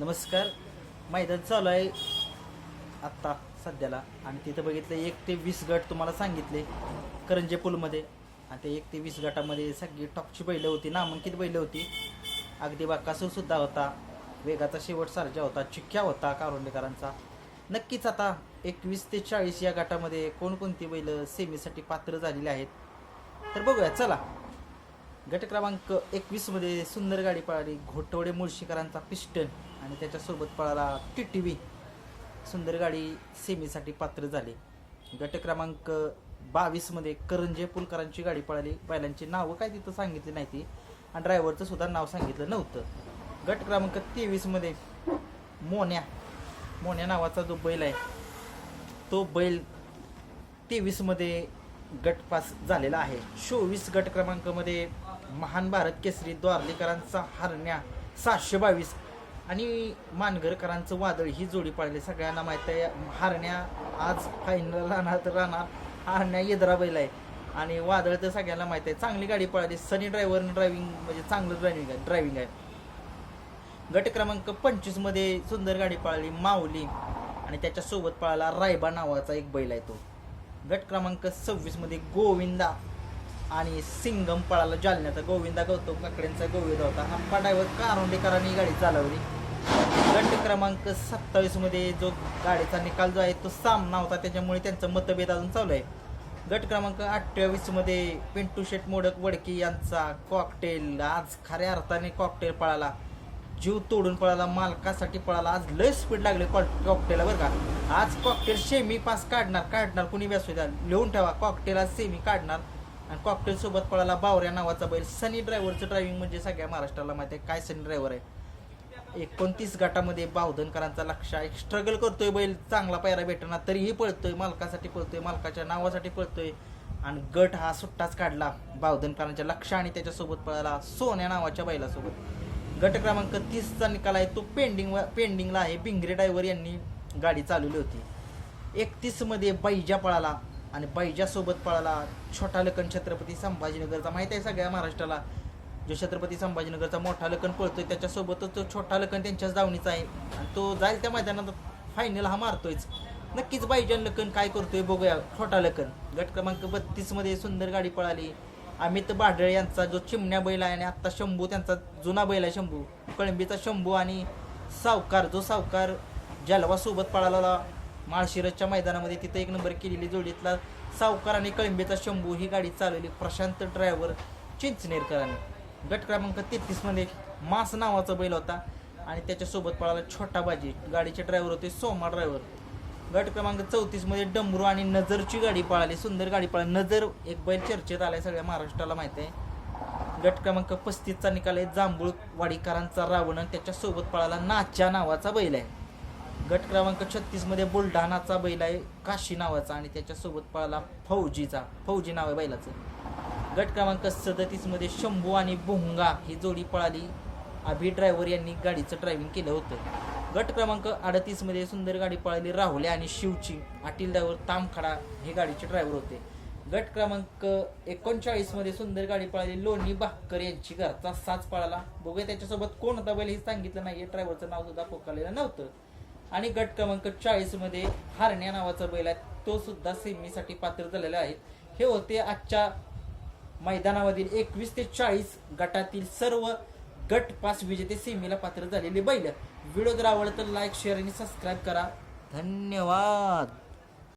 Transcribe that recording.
नमस्कार. मैदान चालू आहे. आत्ता सध्याला. आणि तिथं बघितलं एक ते वीस गट तुम्हाला सांगितले करंजे पूलमध्ये. आणि ते एक ते वीस गटामध्ये सगळी टॉपची बैलं होती नामांकित बैलं होती. अगदी बाकासूरसुद्धा होता. वेगाचा शेवट सारजा होता चिक्क्या होता कारुंडेकरांचा. नक्कीच आता एकवीस ते चाळीस या गटामध्ये कोणकोणती बैलं सेमीसाठी पात्र झालेली आहेत तर बघूया. चला. गट क्रमांक एकवीसमध्ये सुंदर गाडी पळाली. घोटवडे मुळशीकरांचा पिस्टन आणि त्याच्यासोबत पळाला टी टी व्ही सुंदर गाडी सेमीसाठी पात्र झाली. गट क्रमांक बावीसमध्ये करंजे पुलकरांची गाडी पळाली. बैलांची नावं काय तिथं सांगितली नाही ती. आणि ड्रायव्हरचं सुद्धा नाव सांगितलं नव्हतं. गट क्रमांक तेवीसमध्ये मोन्या. मोन्या नावाचा जो बैल आहे तो बैल तेवीसमध्ये गटपास गट पास झालेला आहे. चोवीस गट क्रमांकामध्ये महान भारत केसरी द्वारलेकरांचा हरण्या सातशे बावीस आणि मानगरकरांचं वादळ ही जोडी पाळली. सगळ्यांना माहीत आहे हरण्या आज फायनल राहणार राहणार. हरण्या येदरा बैल आहे. आणि वादळ तर सगळ्यांना माहीत आहे. चांगली गाडी पळाली. सनी ड्रायव्हर ड्रायव्हिंग म्हणजे चांगलं ड्रायव्हिंग आहे ड्रायव्हिंग आहे. गट क्रमांक पंचवीसमध्ये सुंदर गाडी पळाली माऊली. आणि त्याच्यासोबत पळाला रायबा नावाचा एक बैल आहे तो. गट क्रमांक सव्वीसमध्ये गोविंदा. आणि सिंगम पळाला जालन्याचा गोविंदा गौतम काकड्यांचा गोविंदा होता. आप्पा ड्रायव्हर कारोंडेकरांनी ही गाडी चालवली. गट क्रमांक सत्तावीसमध्ये जो गाडीचा निकाल जो आहे तो सामना होता. त्याच्यामुळे त्यांचं मतभेद अजून चालू आहे. गट क्रमांक अठ्ठावीसमध्ये पिंटू शेट मोडक वडकी यांचा कॉकटेल आज खऱ्या अर्थाने कॉकटेल पळाला. जीव तोडून पळाला मालकासाठी पळाला. आज लय स्पीड लागले कॉकटेलला बरं का. आज कॉकटेल सेमी पास काढणार काढणार कुणी व्यासू द्या लिहून ठेवा कॉकटेल आज सेमी काढणार. आणि कॉकटेल सोबत पळाला बावऱ्या नावाचा बैल. सनी ड्रायव्हरचं ड्रायव्हिंग म्हणजे सगळ्या महाराष्ट्राला माहिती आहे. काय सनी ड्रायव्हर आहे? एकोणतीस गटामध्ये बावधनकरांचा लक्ष. एक स्ट्रगल करतोय बैल. चांगला पायरा भेटणार तरीही पळतोय. मालकासाठी पळतोय. मालकाच्या नावासाठी पळतोय. आणि गट हा सुट्टाच काढला. बावधनकरांच्या लक्ष आणि त्याच्यासोबत पळाला सोन्या नावाच्या बैलासोबत. गट क्रमांक तीसचा निकाल आहे. तो पेंडिंग पेंडिंगला आहे. बिंगरे ड्रायव्हर यांनी गाडी चालवली होती. एकतीसमध्ये बैजा पळाला. आणि बैजासोबत पळाला छोटा लखन छत्रपती संभाजीनगरचा. माहीत आहे सगळ्या महाराष्ट्राला? जो छत्रपती संभाजीनगरचा मोठा लखन पळतोय त्याच्यासोबतच तो छोटा लखन त्यांच्याच धावणीचा आहे. आणि तो जाईल त्या मैदानात फायनल हा मारतोयच. नक्कीच बाईजान लखन काय करतोय बघूया छोटा लखन. गट क्रमांक बत्तीसमध्ये सुंदर गाडी पळाली. अमित बाढळे यांचा जो चिमण्या बैल आहे आणि आत्ता शंभू त्यांचा जुना बैल आहे शंभू. कळंबीचा शंभू आणि सावकार जो सावकार जलवासोबत पळाला माळशिरसच्या मैदानामध्ये तिथं एक नंबर केलेली जोडीतला सावकार आणि कळंबीचा शंभू ही गाडी चालवली. प्रशांत ड्रायव्हर चिंचनेरकरांनी. गट क्रमांक तेहतीसमध्ये मास नावाचा बैल होता आणि त्याच्यासोबत पळाला छोटा बाजी. गाडीचे ड्रायव्हर होते सोमा ड्रायव्हर गट क्रमांक चौतीसमध्ये डमरू आणि नजरची गाडी पळाली. सुंदर गाडी पळाली. नजर एक बैल चर्चेत आलाय सगळ्या महाराष्ट्राला माहीत आहे. गट क्रमांक पस्तीसचा निकाल आहे. जांभूळ वाडीकरांचा रावण त्याच्यासोबत पळाला नाच्या नावाचा बैल आहे. गट क्रमांक छत्तीसमध्ये बुलढाणाचा बैल आहे काशी नावाचा आणि त्याच्यासोबत पळाला फौजीचा. फौजी नाव आहे बैलाचं. गट क्रमांक सदतीसमध्ये शंभू आणि बोहंगा ही जोडी पळाली. अभि ड्रायव्हर यांनी गाडीचं ड्रायव्हिंग केलं होतं. गट क्रमांक अडतीसमध्ये सुंदर गाडी पळाली राहुले आणि शिवची. पाटील ड्रायव्हर तामखडा हे गाडीचे ड्रायव्हर होते. गट क्रमांक एकोणचाळीसमध्ये सुंदर गाडी पळाली. लोणी भाकर यांची घरचा साच पळाला. बघूया त्याच्यासोबत कोण होता बैल हे सांगितलं नाही ड्रायव्हरचं नाव सुद्धा पोकारलेलं नव्हतं. आणि गट क्रमांक चाळीसमध्ये हारण्या नावाचा बैल आहे. तो सुद्धा सेमीसाठी पात्र झालेला आहे. हे होते आजच्या मैदानामधील एकवीस ते चाळीस गटातील सर्व गट पास विजेते सेमीला पात्र झालेले बैल. व्हिडिओ जर आवडलं लाईक शेअर आणि सबस्क्राईब करा. धन्यवाद.